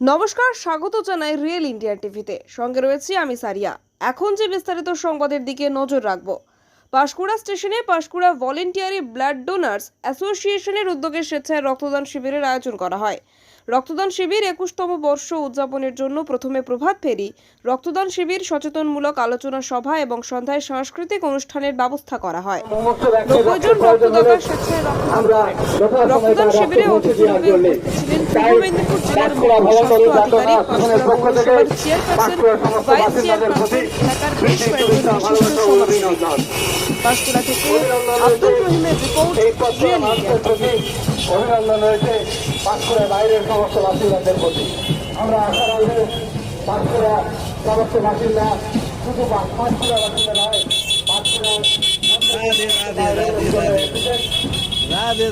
নমস্কার, স্বাগত জানাই রিয়েল ইন্ডিয়া টিভিতে সঙ্গে রয়েছি আমি সারিয়া। এখন যে বিস্তারিত সংবাদের দিকে নজর রাখব, পাঁশকুড়া স্টেশনে পাঁশকুড়া ভলেন্টিয়ারি ব্লাড ডোনার্স অ্যাসোসিয়েশনের উদ্যোগে স্বেচ্ছায় রক্তদান শিবিরের আয়োজন করা হয়। রক্তদান শিবির একুশতম বর্ষ উদযাপনের জন্য প্রথমে প্রভাত ফেরি। রক্তদান শিবির সচেতনমূলক আলোচনা সভা এবং সন্ধ্যায় সাংস্কৃতিক অনুষ্ঠানের ব্যবস্থা করা হয়। স্বেচ্ছায় রক্তদান রক্তদান শিবিরে অতিথি ছিলেন পূর্ব মেদিনীপুর জেলার মুখ্য স্বাস্থ্য আধিকারিক পৌরসভার চেয়ারপারসন ভাইস চেয়ারপারসন এলাকার বেশ কয়েকজন বিশিষ্ট সমাজসেবী পাঁশকুড়া থেকে আব্দুল রহিমের রিপোর্ট রিয়েল ইন্ডিয়া। অভিনন্দন রয়েছে পাঁচকুড়া বাইরের সমস্ত বাসিন্দাদের প্রতি আমরা আশা রাখব পাঁচকুড়া সমস্ত বাসিন্দা শুধু পাঁচকুড়া বাসিন্দা নয় পাঁচকুড়া রাধে